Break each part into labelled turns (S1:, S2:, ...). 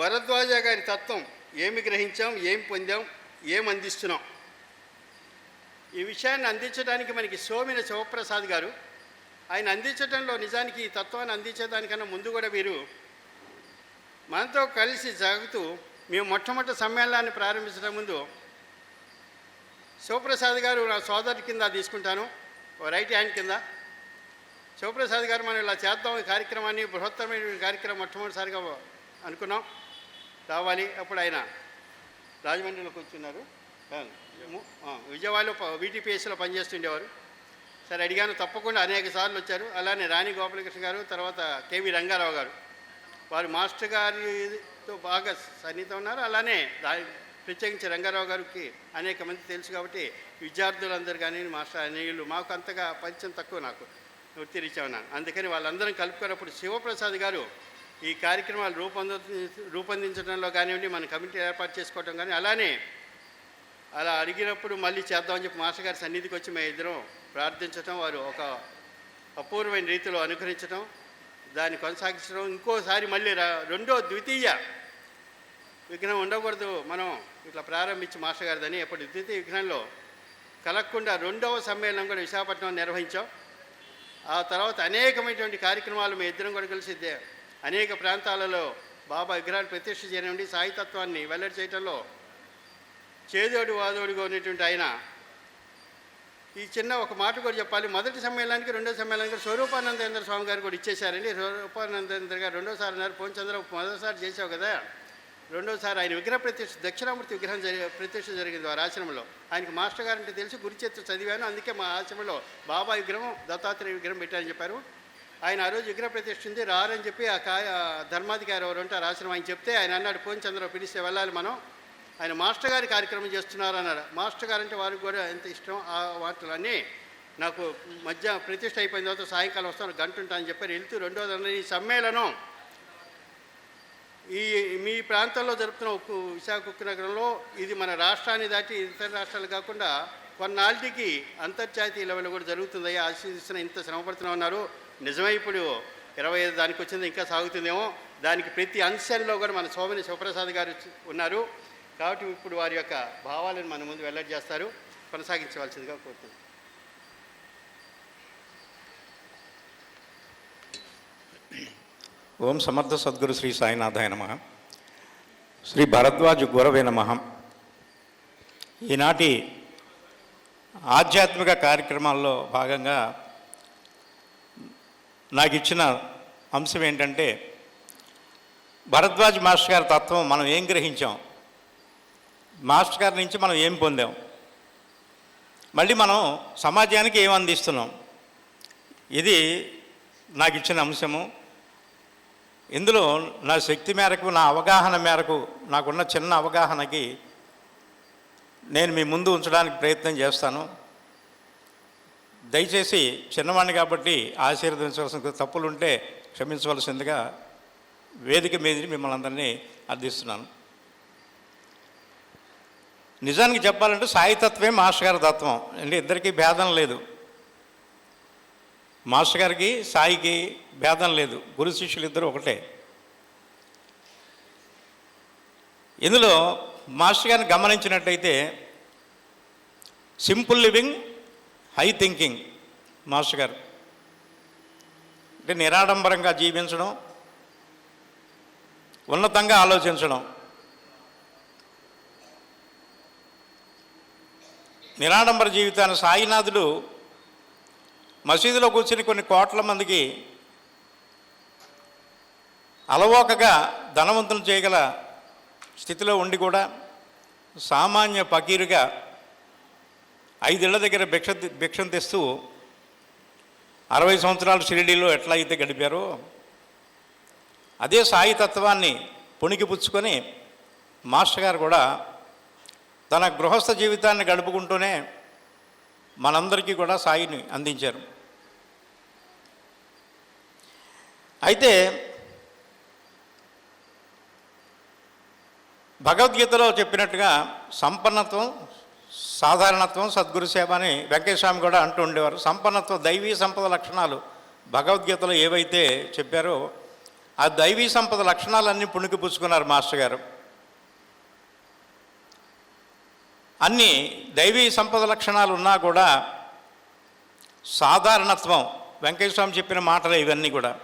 S1: భరద్వాజ గారి తత్వం ఏమి గ్రహించాం ఏం పొందాం ఏం అందిస్తున్నాం? ఈ విషయాన్ని అందించడానికి మనకి సోమిన శివప్రసాద్ గారు ఆయన అందించడంలో నిజానికి ఈ తత్వాన్ని అందించేదానికన్నా ముందు కూడా వీరు మనతో కలిసి జరుగుతూ మేము మొట్టమొదటి సమ్మేళనాన్ని ప్రారంభించడం ముందు శివప్రసాద్ గారు నా సోదరు కింద తీసుకుంటాను ఓ రైట్ హ్యాండ్ కింద. శివప్రసాద్ గారు మనం ఇలా చేద్దాం ఈ కార్యక్రమాన్ని బృహత్తరమైన కార్యక్రమం మొట్టమొదటిసారిగా అనుకున్నాం. రావాలి అప్పుడు ఆయన రాజమండ్రిలో కూర్చున్నారు విజయవాడలో ప- వీటీపీఎస్లో పనిచేస్తుండేవారు. సరే అడిగాను తప్పకుండా అనేక సార్లు వచ్చారు. అలానే రాణి గోపాలకృష్ణ గారు తర్వాత కేవి రంగారావు గారు. వారు మాస్టర్ గారితో బాగా సన్నిహితం ఉన్నారు. అలానే ప్రత్యేకించి రంగారావు గారికి అనేక మంది తెలుసు కాబట్టి విద్యార్థులందరూ కానీ మాస్టర్ అనేయులు మాకు అంతగా పరిచయం తక్కువ నాకు వృత్తిరీత్యా ఉన్నాను అందుకని వాళ్ళందరం కలుపుకున్నప్పుడు శివప్రసాద్ గారు ఈ కార్యక్రమాలు రూపొంద రూపొందించడంలో కానివ్వండి మన కమిటీ ఏర్పాటు చేసుకోవడం కానీ అలానే అలా అడిగినప్పుడు మళ్ళీ చేద్దామని చెప్పి మాస్టర్ గారి సన్నిధికి వచ్చి మేము ఇద్దరం ప్రార్థించడం వారు ఒక అపూర్వమైన రీతిలో అనుకరించడం దాన్ని కొనసాగించడం ఇంకోసారి మళ్ళీ రా- రెండో ద్వితీయ విఘ్నం ఉండకూడదు మనం ఇట్లా ప్రారంభించి మాస్టర్ గారిదని అప్పుడు ద్వితీయ విఘ్నంలో కలగకుండా రెండవ సమ్మేళనం కూడా విశాఖపట్నం నిర్వహించాం. ఆ తర్వాత అనేకమైనటువంటి కార్యక్రమాలు మేము ఇద్దరం కూడా కలిసి అనేక ప్రాంతాలలో బాబా విగ్రహాలు ప్రతిష్ఠ చేయనివ్వండి సాయితత్వాన్ని వెల్లడి చేయటంలో చేదోడు వాదోడుగా ఉన్నటువంటి ఆయన. ఈ చిన్న ఒక మాట కూడా చెప్పాలి. మొదటి సమ్మేళనానికి రెండో సమ్మేళనానికి స్వరూపానందేంద్ర స్వామి గారు కూడా ఇచ్చేశారండి. స్వరూపానందేంద్ర గారు రెండోసారి అన్నారు. పోంచంద్ర మొదటిసారి చేసావు కదా. రెండోసారి ఆయన విగ్రహ ప్రతిష్ఠ దక్షిణామూర్తి విగ్రహం జరి ప్రతిష్ఠ జరిగింది వారి ఆశ్రమంలో. ఆయనకు మాస్టర్ గారు అంటే తెలిసి గురుచేత్ర చదివాను. అందుకే మా ఆశ్రమంలో బాబా విగ్రహం దత్తాత్రేయ విగ్రహం పెట్టారని చెప్పారు. ఆయన ఆ రోజు విగ్రహ ప్రతిష్ఠ ఉంది రారని చెప్పి ఆ కా ధర్మాధికారి ఎవరు ఉంటారు ఆశ్రమం ఆయన చెప్తే ఆయన అన్నాడు పోని పోంచంద్ర పిలిస్తే వెళ్ళాలి మనం. ఆయన మాస్టర్ గారి కార్యక్రమం చేస్తున్నారు అన్నాడు. మాస్టర్ గారు అంటే వారికి కూడా ఎంత ఇష్టం? ఆ వాటిలన్నీ నాకు మధ్య ప్రతిష్ట అయిపోయిన తర్వాత సాయంకాలం వస్తాను గంట ఉంటా అని చెప్పారు వెళ్తూ రెండోది ఈ సమ్మేళనం ఈ మీ ప్రాంతంలో జరుపుతున్న ఉక్కు విశాఖ ఉక్కు నగరంలో ఇది మన రాష్ట్రాన్ని దాటి ఇతర రాష్ట్రాలు కాకుండా కొన్నాళ్ళకి అంతర్జాతీయ లెవెల్లో కూడా జరుగుతుందయ్యా ఆశీర్దిస్తున్న ఇంత శ్రమపడుతున్నా ఉన్నారు నిజమే ఇప్పుడు ఇరవై ఐదు దానికి వచ్చింది ఇంకా సాగుతుందేమో. దానికి ప్రతి అంశంలో కూడా మన సోమని శివప్రసాద్ గారు ఉన్నారు. కాబట్టి ఇప్పుడు వారి యొక్క భావాలను మన ముందు వెల్లడి చేస్తారు. కొనసాగించవలసిందిగా కోరుతున్నాను.
S2: ఓం సమర్థ సద్గురు శ్రీ సాయినాథాయ నమ. శ్రీ భరద్వాజ గురవే నమ. ఈనాటి ఆధ్యాత్మిక కార్యక్రమాల్లో భాగంగా నాకు ఇచ్చిన అంశం ఏంటంటే భరద్వాజ్ మాస్టర్ గారి తత్వం మనం ఏం గ్రహించాం? మాస్టర్ గారి నుంచి మనం ఏం పొందాం? మళ్ళీ మనం సమాజానికి ఏం అందిస్తున్నాం? ఇది నాకు ఇచ్చిన అంశము. ఇందులో నా శక్తి మేరకు నా అవగాహన మేరకు నాకున్న చిన్న అవగాహనకి నేను మీ ముందు ఉంచడానికి ప్రయత్నం చేస్తాను. దయచేసి చిన్నవాడిని కాబట్టి ఆశీర్వదించవలసిన తప్పులుంటే క్షమించవలసిందిగా వేదిక మీద మిమ్మల్ని అందరినీ అర్థిస్తున్నాను. నిజానికి చెప్పాలంటే సాయితత్వమే మాస్టర్ గారి తత్వం. అంటే ఇద్దరికీ భేదం లేదు. మాస్టర్ గారికి సాయికి భేదం లేదు. గురు శిష్యులు ఇద్దరు ఒకటే. ఇందులో మాస్టర్ గారిని గమనించినట్టయితే simple living high thinking master గారు. అంటే నిరాడంబరంగా జీవించడం ఉన్నతంగా ఆలోచించడం. నిరాడంబర జీవితాన్ని సాయినాథుడు మసీదులో కూర్చుని కొన్ని కోట్ల మందికి అలవోకగా ధనవంతులు చేయగల స్థితిలో ఉండి కూడా సామాన్య పకీరుగా ఐదేళ్ళ దగ్గర భిక్ష భిక్షం తెస్తూ అరవై సంవత్సరాలు షిరిడీలో ఎట్లా అయితే గడిపారో అదే సాయి తత్వాన్ని పుణికిపుచ్చుకొని మాస్టర్ గారు కూడా తన గృహస్థ జీవితాన్ని గడుపుకుంటూనే మనందరికీ కూడా సాయిని అందించారు. అయితే భగవద్గీతలో చెప్పినట్టుగా సంపన్నత్వం సాధారణత్వం సద్గురు సేవ అని వెంకటస్వామి కూడా అంటూ ఉండేవారు. సంపన్నత్వం దైవీ సంపద లక్షణాలు భగవద్గీతలో ఏవైతే చెప్పారో ఆ దైవీ సంపద లక్షణాలన్నీ పుణికిపుచ్చుకున్నారు మాస్టర్ గారు. అన్ని దైవీ సంపద లక్షణాలు ఉన్నా కూడా సాధారణత్వం వెంకటస్వామి చెప్పిన మాటలే ఇవన్నీ కూడా.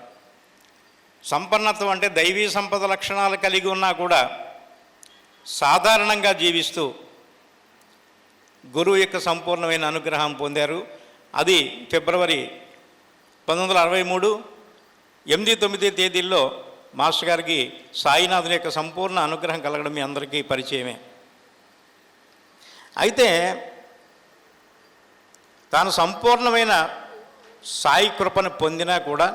S2: సంపన్నత్వం అంటే దైవీ సంపద లక్షణాలు కలిగి ఉన్నా కూడా సాధారణంగా జీవిస్తూ గురువు యొక్క సంపూర్ణమైన అనుగ్రహం పొందారు. అది ఫిబ్రవరి పంతొమ్మిది వందల అరవై మూడు ఎనిమిది తొమ్మిది తేదీల్లో మాస్టర్ గారికి సాయినాథుని యొక్క సంపూర్ణ అనుగ్రహం కలగడం మీ అందరికీ పరిచయమే. అయితే తాను సంపూర్ణమైన సాయి కృపను పొందినా కూడా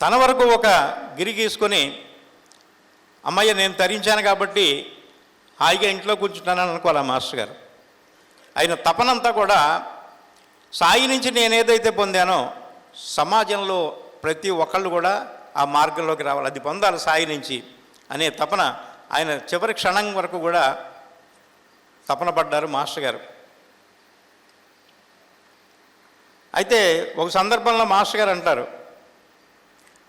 S2: తన వరకు ఒక గిరి గీసుకొని అమ్మయ్య నేను తరించాను కాబట్టి హాయిగా ఇంట్లో కూర్చుంటానని అనుకోవాలి మాస్టర్ గారు? ఆయన తపనంతా కూడా సాయి నుంచి నేను ఏదైతే పొందానో సమాజంలో ప్రతి ఒక్కళ్ళు కూడా ఆ మార్గంలోకి రావాలి. అది పొందాలి సాయి నుంచి అనే తపన. ఆయన చివరి క్షణం వరకు కూడా తపన పడ్డారు మాస్టర్ గారు. అయితే ఒక సందర్భంలో మాస్టర్ గారు అంటారు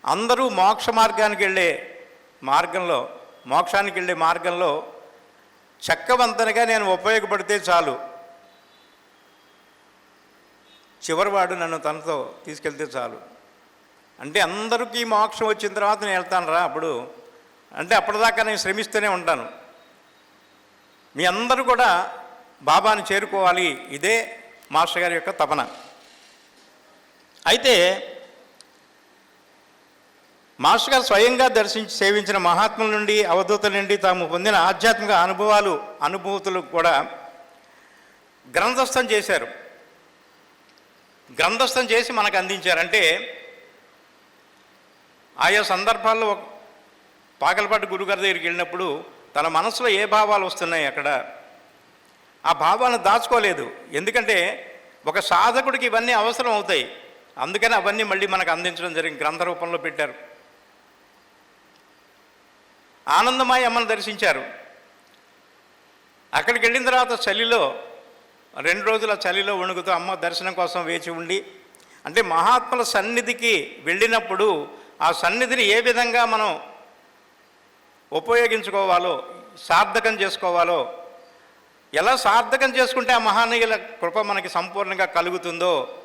S2: అందరూ మోక్ష మార్గానికి వెళ్ళే మార్గంలో మోక్షానికి వెళ్ళే మార్గంలో చక్కవంతనగా నేను ఉపయోగపడితే చాలు. చివరివాడు నన్ను తనతో తీసుకెళ్తే చాలు. అంటే అందరికీ మోక్షం వచ్చిన తర్వాత నేను వెళ్తాను రా అప్పుడు. అంటే అప్పటిదాకా నేను శ్రమిస్తూనే ఉంటాను. మీ అందరూ కూడా బాబాని చేరుకోవాలి. ఇదే మాస్టర్ గారి యొక్క తపన. అయితే మాస్టర్ గారు స్వయంగా దర్శించి సేవించిన మహాత్ముల నుండి అవధూతల నుండి తాము పొందిన ఆధ్యాత్మిక అనుభవాలు అనుభూతులు కూడా గ్రంథస్థం చేశారు. గ్రంథస్థం చేసి మనకు అందించారంటే ఆయా సందర్భాల్లో పాకలపాటి గురుగారి దగ్గరికి వెళ్ళినప్పుడు తన మనసులో ఏ భావాలు వస్తున్నాయి అక్కడ? ఆ భావాలను దాచుకోలేదు. ఎందుకంటే ఒక సాధకుడికి ఇవన్నీ అవసరం అవుతాయి. అందుకని అవన్నీ మళ్ళీ మనకు అందించడం జరిగింది గ్రంథ రూపంలో పెట్టారు. ఆనందమాయి అమ్మను దర్శించారు. అక్కడికి వెళ్ళిన తర్వాత చలిలో రెండు రోజుల చలిలో వణుకుతూ అమ్మ దర్శనం కోసం వేచి ఉండి అంటే మహాత్ముల సన్నిధికి వెళ్ళినప్పుడు ఆ సన్నిధిని ఏ విధంగా మనం ఉపయోగించుకోవాలో సార్థకం చేసుకోవాలో ఎలా సార్థకం చేసుకుంటే ఆ మహానీయుల కృప మనకి సంపూర్ణంగా కలుగుతుందో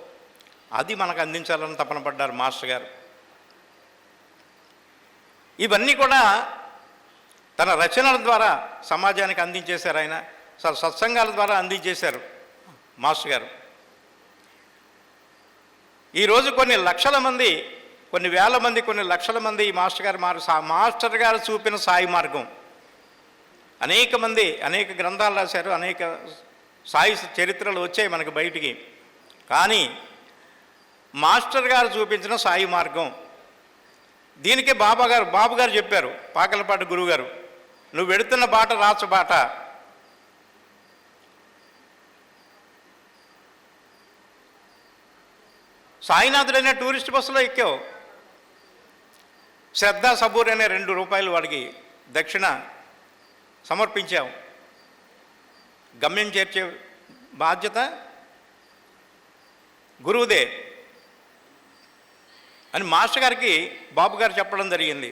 S2: అది మనకు అందించాలని తపన పడ్డారు మాస్టర్ గారు. ఇవన్నీ కూడా తన రచనల ద్వారా సమాజానికి అందించేశారు ఆయన. స- సత్సంగాల ద్వారా అందించేశారు మాస్టర్ గారు. ఈరోజు కొన్ని లక్షల మంది కొన్ని వేల మంది కొన్ని లక్షల మంది ఈ మాస్టర్ గారు మారు మాస్టర్ గారు చూపిన సాయి మార్గం. అనేక మంది అనేక గ్రంథాలు రాశారు అనేక సాయి చరిత్రలు వచ్చాయి మనకు బయటికి. కానీ మాస్టర్ గారు చూపించిన సాయి మార్గం. దీనికే బాబా గారు బాబు గారు చెప్పారు పాకలపాటి గురువు గారు. నువ్వు వెడుతున్న బాట రాచు బాట. సాయినాథుడైన టూరిస్ట్ బస్సులో ఎక్కావు. శ్రద్ధ సబూర్ అనే రెండు రూపాయలు వాడికి దక్షిణ సమర్పించావు. గమ్యం చేర్చే బాధ్యత గురువుదే అని మాస్టర్ గారికి బాబు గారు చెప్పడం జరిగింది.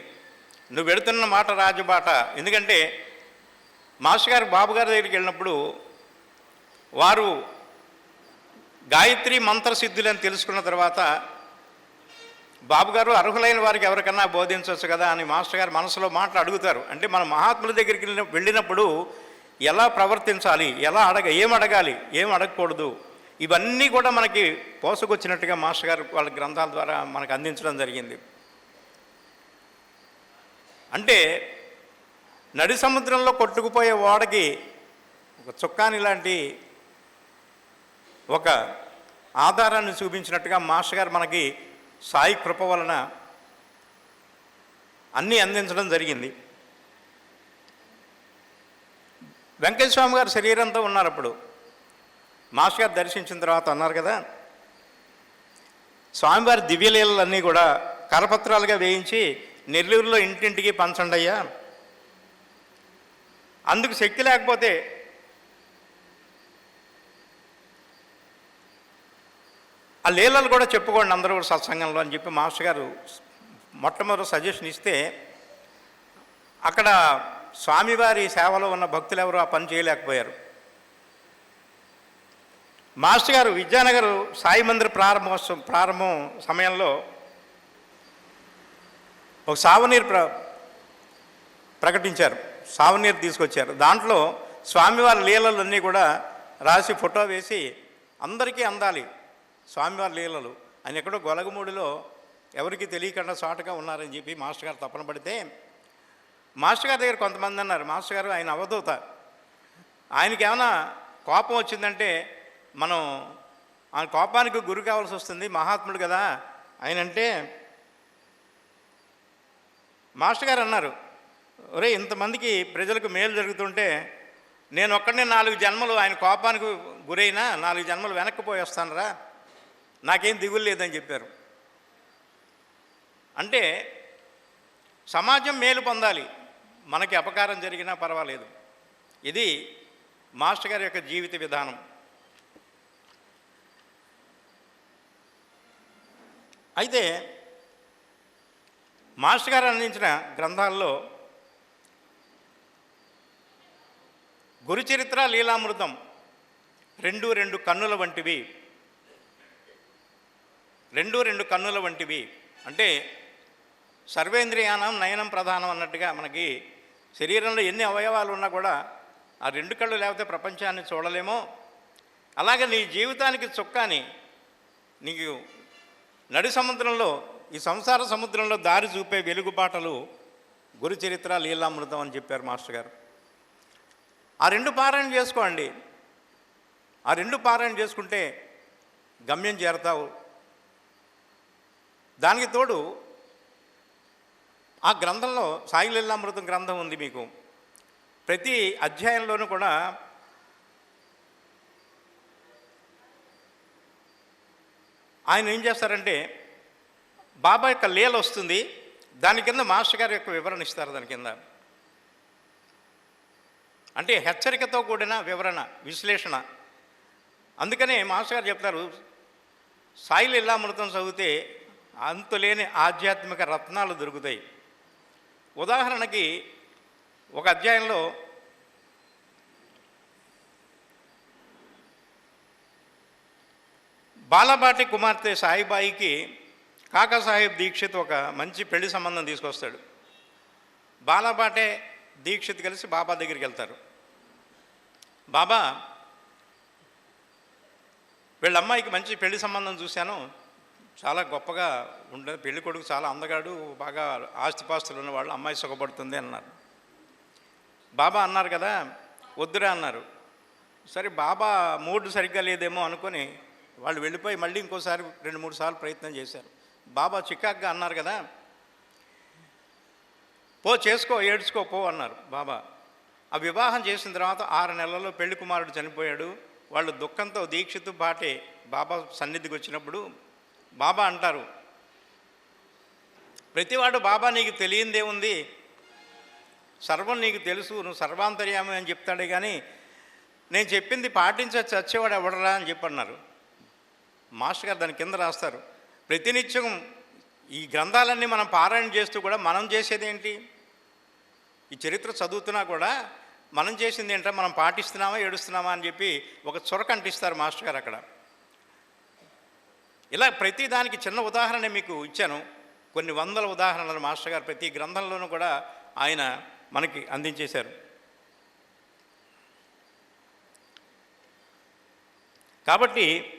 S2: నువ్వు పెడుతున్న మాట రాజబాట. ఎందుకంటే మాస్టర్ గారు బాబుగారి దగ్గరికి వెళ్ళినప్పుడు వారు గాయత్రి మంత్రసిద్ధులని తెలుసుకున్న తర్వాత బాబుగారు అర్హులైన వారికి ఎవరికన్నా బోధించవచ్చు కదా అని మాస్టర్ గారు మనసులో మాటలు అడుగుతారు. అంటే మన మహాత్ముల దగ్గరికి వెళ్ళినప్పుడు ఎలా ప్రవర్తించాలి? ఎలా అడగ ఏం అడగాలి? ఏం అడగకూడదు? ఇవన్నీ కూడా మనకి పోసుకొచ్చినట్టుగా మాస్టర్ గారు వాళ్ళ గ్రంథాల ద్వారా మనకు అందించడం జరిగింది. అంటే నడి సముద్రంలో కొట్టుకుపోయే ఓడకి ఒక చుక్కాని లాంటి ఒక ఆధారాన్ని చూపించినట్టుగా మాస్టర్ గారు మనకి సాయి కృప వలన అన్నీ అందించడం జరిగింది. వెంకటస్వామి గారు శరీరంతో ఉన్నారు అప్పుడు. మాస్టర్ గారు దర్శించిన తర్వాత అన్నారు కదా స్వామివారి దివ్యలీలన్నీ కూడా కరపత్రాలుగా వేయించి నెల్లూరులో ఇంటింటికి పంచండి అయ్యా అందుకు శక్తి లేకపోతే ఆ లీలలు కూడా చెప్పుకోండి అందరూ కూడా సత్సంగంలో అని చెప్పి మాస్టర్ గారు మొట్టమొదటి సజెషన్ ఇస్తే అక్కడ స్వామివారి సేవలో ఉన్న భక్తులు ఎవరు ఆ పని చేయలేకపోయారు. మాస్టర్ గారు విద్యానగర్ సాయి మందిర్ ప్రారంభోత్సవం ప్రారంభం సమయంలో ఒక సావనీరు ప్ర ప్రకటించారు. సావనీర్ తీసుకొచ్చారు. దాంట్లో స్వామివారి లీలలన్నీ కూడా రాసి ఫోటో వేసి అందరికీ అందాలి. స్వామివారి లీలలు. ఆయన ఎక్కడో గొలగమూడిలో ఎవరికి తెలియకుండా చోటగా ఉన్నారని చెప్పి మాస్టర్ గారు తప్పన పడితే మాస్టర్ గారి దగ్గర కొంతమంది అన్నారు. మాస్టర్ గారు ఆయన అవధూత. ఆయనకి ఏమైనా కోపం వచ్చిందంటే మనం ఆ కోపానికి గురి కావాల్సి వస్తుంది. మహాత్ముడు కదా. ఆయన అంటే మాస్టర్ గారు అన్నారు ఒరే ఇంతమందికి ప్రజలకు మేలు జరుగుతుంటే నేను ఒక్కడనే నాలుగు జన్మలు ఆయన కోపానికి గురైనా నాలుగు జన్మలు వెనక్కి పోయేస్తానరా నాకేం దిగులు లేదని చెప్పారు. అంటే సమాజం మేలు పొందాలి మనకి అపకారం జరిగినా పర్వాలేదు. ఇది మాస్టర్ గారి యొక్క జీవిత విధానం. అయితే మాస్టర్ గారు అందించిన గ్రంథాల్లో గురుచరిత్ర లీలామృతం రెండు రెండు కన్నుల వంటివి. రెండు రెండు కన్నుల వంటివి. అంటే సర్వేంద్రియానం నయనం ప్రధానం అన్నట్టుగా మనకి శరీరంలో ఎన్ని అవయవాలు ఉన్నా కూడా ఆ రెండు కళ్ళు లేకపోతే ప్రపంచాన్ని చూడలేమో. అలాగే నీ జీవితానికి చొక్కాని నీకు నడి సముద్రంలో ఈ సంసార సముద్రంలో దారి చూపే వెలుగుబాటలు గురుచరిత్ర లీలామృతం అని చెప్పారు మాస్టర్ గారు. ఆ రెండు పారాయణ చేసుకోండి. ఆ రెండు పారాయణ చేసుకుంటే గమ్యం చేరతావు. దానికి తోడు ఆ గ్రంథంలో సాయి లీలామృతం గ్రంథం ఉంది మీకు. ప్రతి అధ్యాయంలోనూ కూడా ఆయన ఏం చేస్తారంటే బాబా యొక్క లీల వస్తుంది. దాని కింద మాస్టర్ గారి యొక్క వివరణ ఇస్తారు దాని కింద. అంటే హెచ్చరికతో కూడిన వివరణ విశ్లేషణ. అందుకనే మాస్టర్ గారు చెప్తారు సాయి అమృతం చదివితే అంతులేని ఆధ్యాత్మిక రత్నాలు దొరుకుతాయి. ఉదాహరణకి ఒక అధ్యాయంలో బాలబాటి కుమార్తె సాయిబాయికి కాకాసాహెబ్ దీక్షిత్ ఒక మంచి పెళ్ళి సంబంధం తీసుకొస్తాడు. బాలబాటే దీక్షిత్ కలిసి బాబా దగ్గరికి వెళ్తారు. బాబా వీళ్ళ అమ్మాయికి మంచి పెళ్ళి సంబంధం చూశాను. చాలా గొప్పగా ఉండే పెళ్ళి కొడుకు చాలా అందగాడు బాగా ఆస్తిపాస్తులు ఉన్నవాళ్ళు అమ్మాయి సుఖపడుతుంది అన్నారు. బాబా అన్నారు కదా వద్దురా అన్నారు. సరే బాబా మూడ్ సరిగ్గా లేదేమో అనుకొని వాళ్ళు వెళ్ళిపోయి మళ్ళీ ఇంకోసారి రెండు మూడు సార్లు ప్రయత్నం చేశారు. బాబా చికాక్గా అన్నారు కదా పో చేసుకో ఏడ్చుకో పో అన్నారు బాబా. ఆ వివాహం చేసిన తర్వాత ఆరు నెలల్లో పెళ్ళి కుమారుడు చనిపోయాడు. వాళ్ళు దుఃఖంతో దీక్షతో పాటే బాబా సన్నిధికి వచ్చినప్పుడు బాబా అంటారు ప్రతివాడు బాబా నీకు తెలియందే ఉంది. సర్వం నీకు తెలుసు నువ్వు సర్వాంతర్యామి అని చెప్తాడే కానీ నేను చెప్పింది పాటించ చచ్చేవాడు ఎవడరా అని చెప్పన్నారు. మాస్టర్ గారు దాని కింద రాస్తారు. ప్రతినిత్యం ఈ గ్రంథాలన్నీ మనం పారాయణ చేస్తూ కూడా మనం చేసేది ఏంటి ఈ చరిత్ర చదువుతున్నా కూడా మనం చేసింది ఏంటో మనం పాటిస్తున్నామా ఏడుస్తున్నామా అని చెప్పి ఒక చొరక అంటిస్తారు మాస్టర్ గారు అక్కడ. ఇలా ప్రతి దానికి చిన్న ఉదాహరణ మీకు ఇచ్చాను. కొన్ని వందల ఉదాహరణలు మాస్టర్ గారు ప్రతి గ్రంథంలోనూ కూడా ఆయన మనకి అందించేశారు. కాబట్టి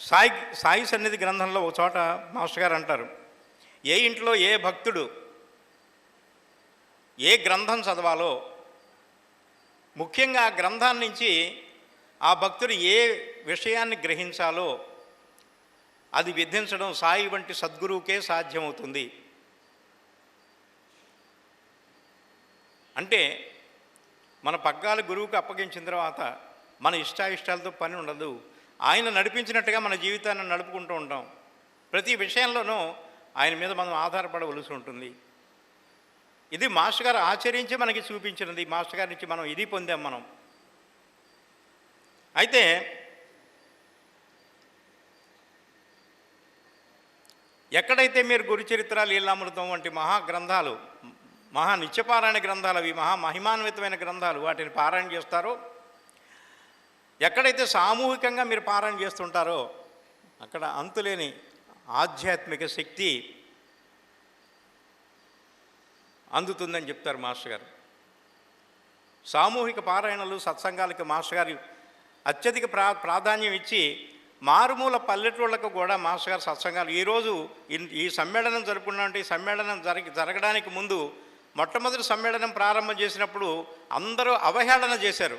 S2: సాయి సాయి సన్నిధి గ్రంథంలో ఒక చోట మాస్టర్ గారు అంటారు ఏ ఇంట్లో ఏ భక్తుడు ఏ గ్రంథం చదవాలో ముఖ్యంగా ఆ గ్రంథం నుంచి ఆ భక్తుడు ఏ విషయాన్ని గ్రహించాలో అది విధించడం సాయి వంటి సద్గురువుకే సాధ్యమవుతుంది. అంటే మన పగ్గాలు గురువుకి అప్పగించిన తర్వాత మన ఇష్టాయిష్టాలతో పని ఉండదు. ఆయన నడిపించినట్టుగా మన జీవితాన్ని నడుపుకుంటూ ఉంటాం. ప్రతి విషయంలోనూ ఆయన మీద మనం ఆధారపడవలసి ఉంటుంది. ఇది మాస్టర్ గారు ఆచరించి మనకి చూపించినది. మాస్టర్ గారి నుంచి మనం ఇది పొందాం మనం. అయితే ఎక్కడైతే మీరు గురుచరిత్ర లీలామృతం వంటి మహా గ్రంథాలు మహా నిత్యపారాయణ గ్రంథాలు అవి మహా మహిమాన్వితమైన గ్రంథాలు వాటిని పారాయణ చేస్తారో ఎక్కడైతే సామూహికంగా మీరు పారాయణ చేస్తుంటారో అక్కడ అంతులేని ఆధ్యాత్మిక శక్తి అందుతుందని చెప్తారు మాస్టర్ గారు. సామూహిక పారాయణలు సత్సంగాలకి మాస్టర్ గారు అత్యధిక ప్రా ప్రాధాన్యం ఇచ్చి మారుమూల పల్లెటూళ్ళకు కూడా మాస్టర్ గారు సత్సంగాలు ఈరోజు ఈ సమ్మేళనం జరుపుకున్నటువంటి ఈ సమ్మేళనం జరగ జరగడానికి ముందు మొట్టమొదటి సమ్మేళనం ప్రారంభం చేసినప్పుడు అందరూ అవహేళన చేశారు.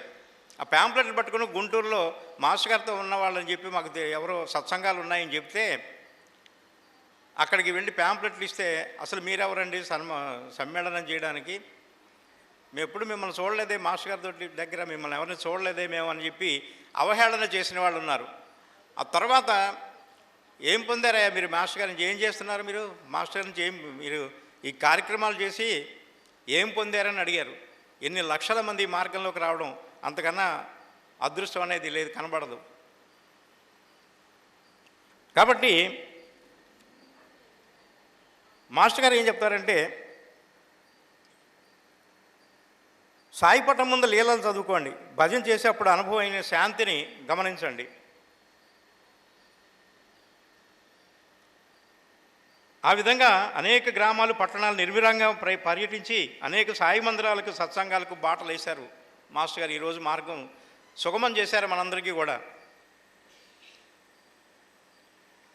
S2: ఆ ప్యాంప్లెట్లు పట్టుకుని గుంటూరులో మాస్ గారితో ఉన్నవాళ్ళని చెప్పి మాకు ఎవరో సత్సంగాలు ఉన్నాయని చెప్తే అక్కడికి వెళ్ళి ప్యాంప్లెట్లు ఇస్తే అసలు మీరెవరండి సన్మ సమ్మేళనం చేయడానికి? మేము ఎప్పుడు మిమ్మల్ని చూడలేదే మాస్టర్ గారితో తోటి దగ్గర మిమ్మల్ని ఎవరిని చూడలేదే మేము అని చెప్పి అవహేళన చేసిన వాళ్ళు ఉన్నారు. ఆ తర్వాత ఏం పొందారయ్యా మీరు మాస్టర్ గారి నుంచి? ఏం చేస్తున్నారు మీరు? మాస్టర్ గారి నుంచి ఏం మీరు ఈ కార్యక్రమాలు చేసి ఏం పొందారని అడిగారు. ఎన్ని లక్షల మంది ఈ మార్గంలోకి రావడం అంతకన్నా అదృష్టం అనేది లేదు కనబడదు. కాబట్టి మాస్టర్ గారు ఏం చెప్తారంటే సాయిపటం ముందు లీలలు చదువుకోండి. భజన చేసేప్పుడు అనుభవమైన శాంతిని గమనించండి. ఆ విధంగా అనేక గ్రామాలు పట్టణాలు నిర్విరంగా ప్ర పర్యటించి అనేక సాయి మందిరాలకు సత్సంగాలకు బాటలు వేశారు మాస్టర్ గారు ఈరోజు మార్గం సుగమం చేశారు మనందరికీ కూడా.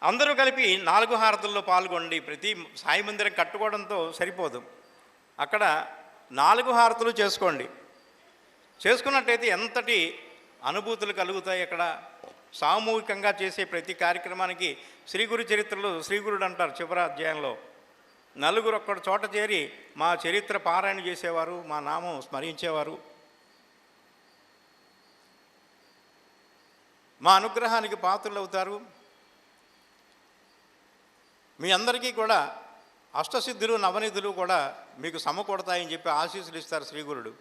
S2: అందరూ కలిపి నాలుగు హారతుల్లో పాల్గొండి ప్రతి సాయి మందిరం కట్టుకోవడంతో సరిపోదు. అక్కడ నాలుగు హారతులు చేసుకోండి. చేసుకున్నట్టయితే ఎంతటి అనుభూతులు కలుగుతాయి అక్కడ? సామూహికంగా చేసే ప్రతి కార్యక్రమానికి శ్రీ గురు చరిత్రలో శ్రీగురుడు అంటారు చివరి అధ్యాయంలో నలుగురు ఒక్కడు చోట చేరి మా చరిత్ర పారాయణ చేసేవారు మా నామం స్మరించేవారు. మా అనుగ్రహానికి పాత్రలు అవుతారు మీ అందరికీ కూడా అష్టసిద్ధులు నవనిధులు కూడా మీకు సమకూడతాయని చెప్పి ఆశీస్సులు ఇస్తారు శ్రీగురుడు.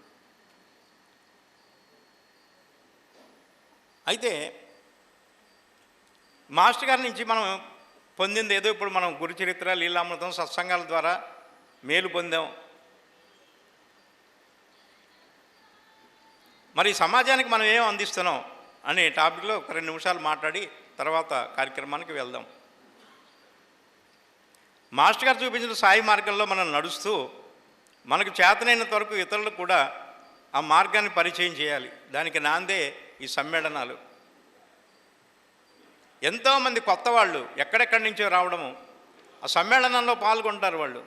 S2: అయితే మాస్టర్ గారి నుంచి మనం పొందింది ఏదో ఇప్పుడు మనం గురు చరిత్ర లీలామృతం సత్సంగాల ద్వారా మేలు పొందాం. మరి సమాజానికి మనం ఏం అందిస్తున్నాం? అనే టాపిక్లో ఒక రెండు నిమిషాలు మాట్లాడి తర్వాత కార్యక్రమానికి వెళ్దాం. మాస్టర్ గారు చూపించిన సాయి మార్గంలో మనం నడుస్తూ మనకు చేతనైనంత వరకు ఇతరులు కూడా ఆ మార్గాన్ని పరిచయం చేయాలి. దానికి నాందే ఈ సమ్మేళనాలు. ఎంతోమంది కొత్త వాళ్ళు ఎక్కడెక్కడి నుంచో రావడము ఆ సమ్మేళనంలో పాల్గొంటారు వాళ్ళు.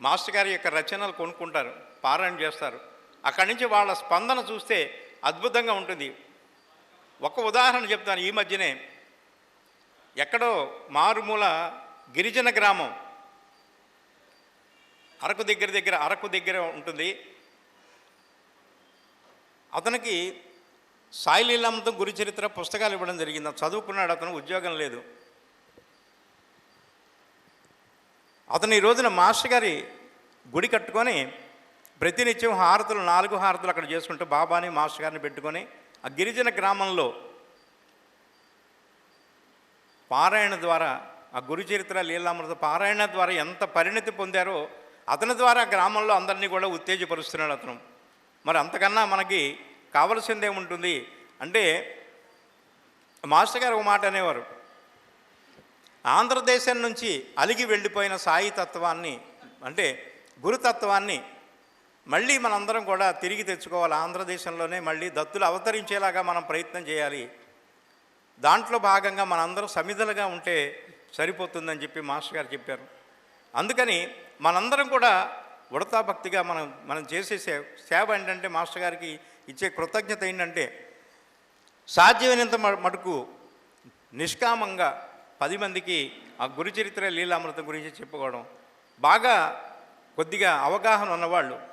S2: మాస్టర్ గారి యొక్క రచనలు కొనుక్కుంటారు పారాయణ చేస్తారు. అక్కడి నుంచి వాళ్ళ స్పందన చూస్తే అద్భుతంగా ఉంటుంది. ఒక ఉదాహరణ చెప్తాను ఈ మధ్యనే. ఎక్కడో మారుమూల గిరిజన గ్రామం. అరకు దగ్గర దగ్గర అరకు దగ్గర ఉంటుంది. అతనికి సాయి గురి గురు చరిత్ర పుస్తకాలు ఇవ్వడం జరిగింది. చదువుకున్నాడు అతను ఉద్యోగం లేదు. అతను ఈ రోజున మాస్టర్ గారి గుడి కట్టుకొని ప్రతినిత్యం హారతులు నాలుగు హారతులు అక్కడ చేసుకుంటూ బాబాని మాస్టర్ గారిని పెట్టుకొని ఆ గిరిజన గ్రామంలో పారాయణ ద్వారా ఆ గురు చరిత్ర లీలామృత పారాయణ ద్వారా ఎంత పరిణతి పొందారో అతని ద్వారా గ్రామంలో అందరినీ కూడా ఉత్తేజపరుస్తున్నాడు అతను. మరి అంతకన్నా మనకి కావలసిందేముంటుంది అంటే మాస్టర్ గారు ఒక మాట అనేవారు. ఆంధ్రదేశం నుంచి అలిగి వెళ్ళిపోయిన సాయి తత్వాన్ని అంటే గురుతత్వాన్ని మళ్ళీ మనందరం కూడా తిరిగి తెచ్చుకోవాలి. ఆంధ్రదేశంలోనే మళ్ళీ దత్తులు అవతరించేలాగా మనం ప్రయత్నం చేయాలి. దాంట్లో భాగంగా మనందరం సమిధలుగా ఉంటే సరిపోతుందని చెప్పి మాస్టర్ గారు చెప్పారు. అందుకని మనందరం కూడా ఉడతా భక్తిగా మనం మనం చేసే సేవ సేవ ఏంటంటే మాస్టర్ గారికి ఇచ్చే కృతజ్ఞత ఏంటంటే సాధ్యమైనంత మటుకు నిష్కామంగా పది మందికి ఆ గురు చరిత్ర లీలామృతం గురించి చెప్పుకోవడం. బాగా కొద్దిగా అవగాహన ఉన్నవాళ్ళు.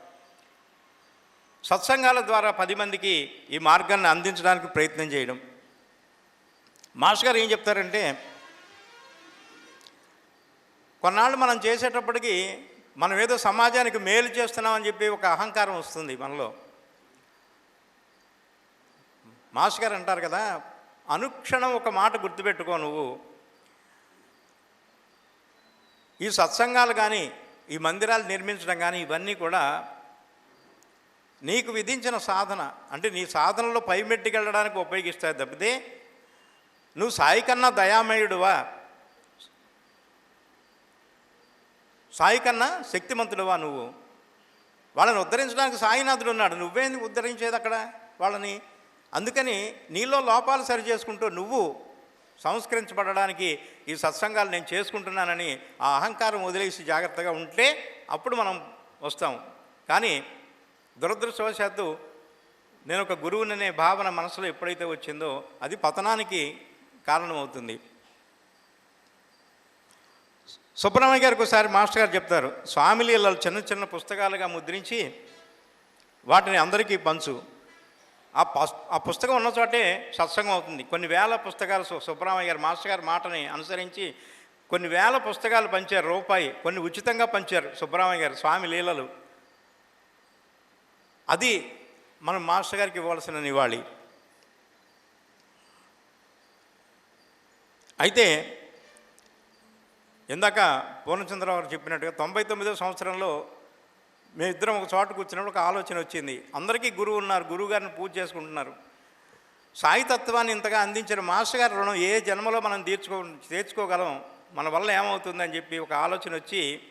S2: సత్సంగాల ద్వారా పది మందికి ఈ మార్గాన్ని అందించడానికి ప్రయత్నం చేయడం. మాస్ గారు ఏం చెప్తారంటే కొన్నాళ్ళు మనం చేసేటప్పటికి మనం ఏదో సమాజానికి మేలు చేస్తున్నామని చెప్పి ఒక అహంకారం వస్తుంది మనలో. మాస్ గారు అంటారు కదా అనుక్షణం ఒక మాట గుర్తుపెట్టుకో నువ్వు. ఈ సత్సంగాలు కానీ ఈ మందిరాలు నిర్మించడం కానీ ఇవన్నీ కూడా నీకు విధించిన సాధన. అంటే నీ సాధనలో పైమెట్టుకు వెళ్ళడానికి ఉపయోగిస్తాయి తప్పితే నువ్వు సాయి కన్నా దయామయుడువా? సాయి కన్నా శక్తిమంతుడువా నువ్వు? వాళ్ళని ఉద్ధరించడానికి సాయినాథుడు ఉన్నాడు. నువ్వేంది ఉద్ధరించేది అక్కడ వాళ్ళని? అందుకని నీలో లోపాలు సరి చేసుకుంటూ నువ్వు సంస్కరించబడడానికి ఈ సత్సంగాలు నేను చేసుకుంటున్నానని ఆ అహంకారం వదిలేసి జాగ్రత్తగా ఉంటే అప్పుడు మనం వస్తాం. కానీ దురదృష్టవశాత్తు నేను ఒక గురువుననే భావన మనసులో ఎప్పుడైతే వచ్చిందో అది పతనానికి కారణమవుతుంది. సుబ్రహ్మణ్య గారికి ఒకసారి మాస్టర్ గారు చెప్తారు స్వామి లీలలు చిన్న చిన్న పుస్తకాలుగా ముద్రించి వాటిని అందరికీ పంచు. ఆ పస్ ఆ పుస్తకం ఉన్న చోటే సత్సంగం అవుతుంది. కొన్ని వేల పుస్తకాలు సుబ్రహ్మణ్య గారు మాస్టర్ గారి మాటని అనుసరించి కొన్ని వేల పుస్తకాలు పంచారు రూపాయి కొన్ని ఉచితంగా పంచారు సుబ్రహ్మణ్య గారు స్వామి లీలలు. అది మనం మాస్టర్ గారికి ఇవ్వాల్సిన నివాళి. అయితే ఇందాక పూర్ణచంద్రరావు గారు చెప్పినట్టుగా తొంభై తొమ్మిదో సంవత్సరంలో మేమిద్దరం ఒక చోట కూర్చున్నప్పుడు ఒక ఆలోచన వచ్చింది. అందరికీ గురువు ఉన్నారు గురువు గారిని పూజ చేసుకుంటున్నారు. సాయితత్వాన్ని ఇంతగా అందించిన మాస్టర్ గారి రుణం ఏ జన్మలో మనం తీర్చుకో తీర్చుకోగలం? మన వల్ల ఏమవుతుందని చెప్పి ఒక ఆలోచన వచ్చి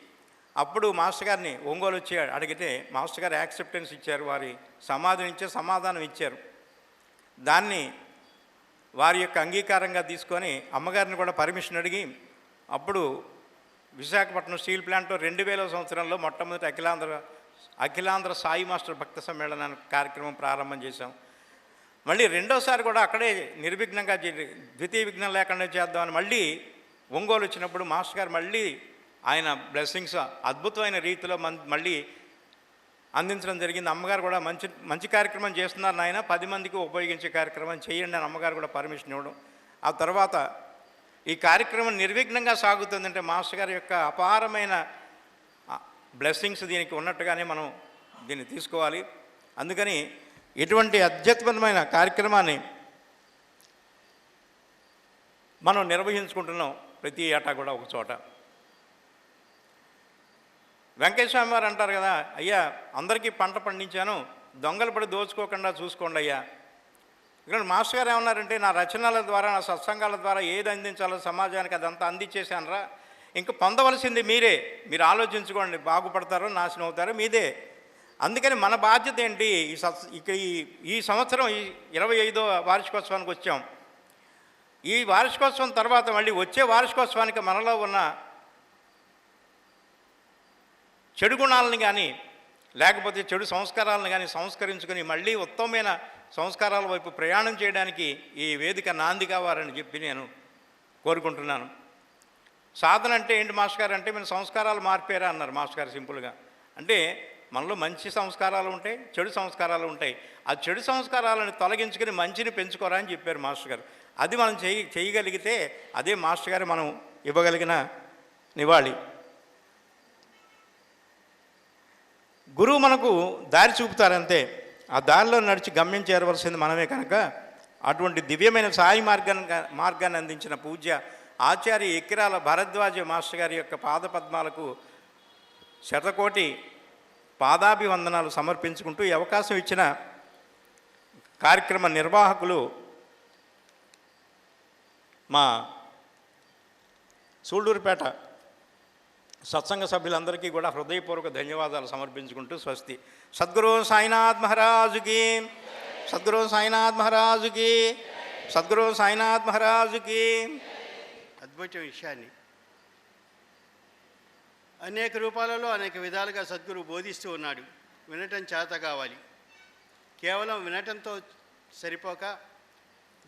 S2: అప్పుడు మాస్టర్ గారిని ఒంగోలు వచ్చి అడిగితే మాస్టర్ గారు యాక్సెప్టెన్స్ ఇచ్చారు వారి సమాధానం ఇచ్చే సమాధానం ఇచ్చారు. దాన్ని వారి యొక్క అంగీకారంగా తీసుకొని అమ్మగారిని కూడా పర్మిషన్ అడిగి అప్పుడు విశాఖపట్నం స్టీల్ ప్లాంట్ రెండు వేల సంవత్సరంలో మొట్టమొదటి అఖిలాంధ్ర అఖిలాంధ్ర సాయి మాస్టర్ భక్త సమ్మేళన కార్యక్రమం ప్రారంభం చేశాం. మళ్ళీ రెండోసారి కూడా అక్కడే నిర్విఘ్నంగా చే- ద్వితీయ విఘ్నం లేకుండా చేద్దామని మళ్ళీ ఒంగోలు వచ్చినప్పుడు మాస్టర్ గారు మళ్ళీ ఆయన బ్లెస్సింగ్స్ అద్భుతమైన రీతిలో మన్ మళ్ళీ అందించడం జరిగింది. అమ్మగారు కూడా మంచి మంచి కార్యక్రమం చేస్తున్నారు నాయన. పది మందికి ఉపయోగించే కార్యక్రమం చేయండి అని అమ్మగారు కూడా పర్మిషన్ ఇవ్వడం. ఆ తర్వాత ఈ కార్యక్రమం నిర్విఘ్నంగా సాగుతుందంటే మాస్టర్ గారి యొక్క అపారమైన బ్లెస్సింగ్స్ దీనికి ఉన్నట్టుగానే మనం దీన్ని తీసుకోవాలి. అందుకని ఇటువంటి అత్యద్భుతమైన కార్యక్రమాన్ని మనం నిర్వహించుకుంటున్నాం ప్రతి ఏటా కూడా ఒక చోట. వెంకటస్వామి వారు అంటారు కదా అయ్యా అందరికీ పంట పండించాను దొంగలు పడి దోచుకోకుండా చూసుకోండి అయ్యా. ఇక్కడ మాస్టర్ గారు ఏమన్నారంటే నా రచనల ద్వారా నా సత్సంగాల ద్వారా ఏది అందించాలో సమాజానికి అదంతా అందించేశానరా. ఇంకా పొందవలసింది మీరే మీరు ఆలోచించుకోండి బాగుపడతారో నాశనం అవుతారో మీదే. అందుకని మన బాధ్యత ఏంటి ఈ సత్ ఇక ఈ ఈ సంవత్సరం ఈ ఇరవై ఐదో వార్షికోత్సవానికి వచ్చాం. ఈ వార్షికోత్సవం తర్వాత మళ్ళీ వచ్చే వార్షికోత్సవానికి మనలో ఉన్న చెడు గుణాలను కానీ లేకపోతే చెడు సంస్కారాలను కానీ సంస్కరించుకొని మళ్ళీ ఉత్తమమైన సంస్కారాల వైపు ప్రయాణం చేయడానికి ఈ వేదిక నాంది కావాలని చెప్పి నేను కోరుకుంటున్నాను. సాధన అంటే ఏంటి మాస్టర్ గారు? అంటే మీరు సంస్కారాలు మార్పేరా అన్నారు మాస్టర్ గారు సింపుల్గా అంటే మనలో మంచి సంస్కారాలు ఉంటాయి చెడు సంస్కారాలు ఉంటాయి. ఆ చెడు సంస్కారాలను తొలగించుకుని మంచిని పెంచుకోరా అని చెప్పారు మాస్టర్ గారు. అది మనం చేయి చేయగలిగితే అదే మాస్టర్ గారు మనం ఇవ్వగలిగిన నివాళి. గురువు మనకు దారి చూపుతారంతే. ఆ దారిలో నడిచి గమ్యం చేరవలసింది మనమే కనుక అటువంటి దివ్యమైన సాయి మార్గాన్ని మార్గాన్ని అందించిన పూజ్య ఆచార్య ఎక్కిరాల భరద్వాజ మాస్టర్ గారి యొక్క పాదపద్మాలకు శతకోటి పాదాభివందనాలు సమర్పించుకుంటూ ఈ అవకాశం ఇచ్చిన కార్యక్రమ నిర్వాహకులు మా సూళ్ళూరుపేట సత్సంగ సభ్యులందరికీ కూడా హృదయపూర్వక ధన్యవాదాలు సమర్పించుకుంటూ స్వస్తి. సద్గురు సాయినాథ్ మహారాజుకి. సద్గురు సాయినాథ్ మహారాజుకి. సద్గురు సాయినాథ్ మహారాజుకి.
S1: అద్భుత విషయాన్ని. అనేక రూపాలలో అనేక విధాలుగా సద్గురు బోధిస్తూ ఉన్నాడు. వినటం చేత కావాలి. కేవలం వినటంతో సరిపోక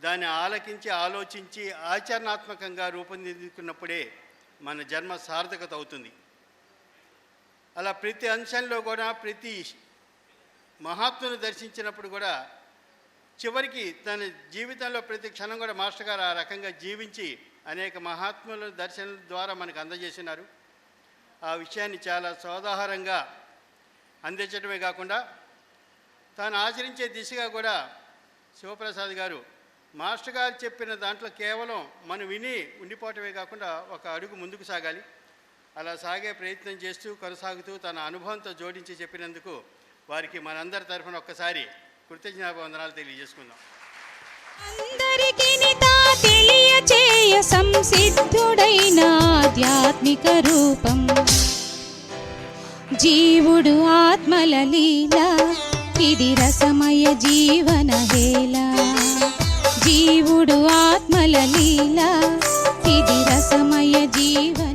S1: దాన్ని ఆలకించి ఆలోచించి ఆచరణాత్మకంగా రూపొందించుకున్నప్పుడే మన జన్మ సార్థకత అవుతుంది. అలా ప్రతి అంశంలో కూడా ప్రతి మహాత్మును దర్శించినప్పుడు కూడా చివరికి తన జీవితంలో ప్రతి క్షణం కూడా మాస్టర్ గారు ఆ రకంగా జీవించి అనేక మహాత్ముల దర్శనం ద్వారా మనకు అందజేసినారు. ఆ విషయాన్ని చాలా సోదాహరంగా అందించడమే కాకుండా తాను ఆచరించే దిశగా కూడా శివప్రసాద్ గారు మాస్టర్ గారు చెప్పిన దాంట్లో కేవలం మనం విని ఉండిపోవటమే కాకుండా ఒక అడుగు ముందుకు సాగాలి. అలా సాగే ప్రయత్నం చేస్తూ కొనసాగుతూ తన అనుభవంతో జోడించి చెప్పినందుకు వారికి మనందరి తరఫున ఒక్కసారి కృతజ్ఞాభివందనాలు తెలియజేసుకుందాం.
S3: తెలియచేయ సంసిద్ధుడైన ఆధ్యాత్మిక రూపం. జీవుడు ఆత్మల లీల ఇది రసమయ జీవన హేళ. జీవుడు ఆత్మల లీలా. ఇది రసమయ జీవ.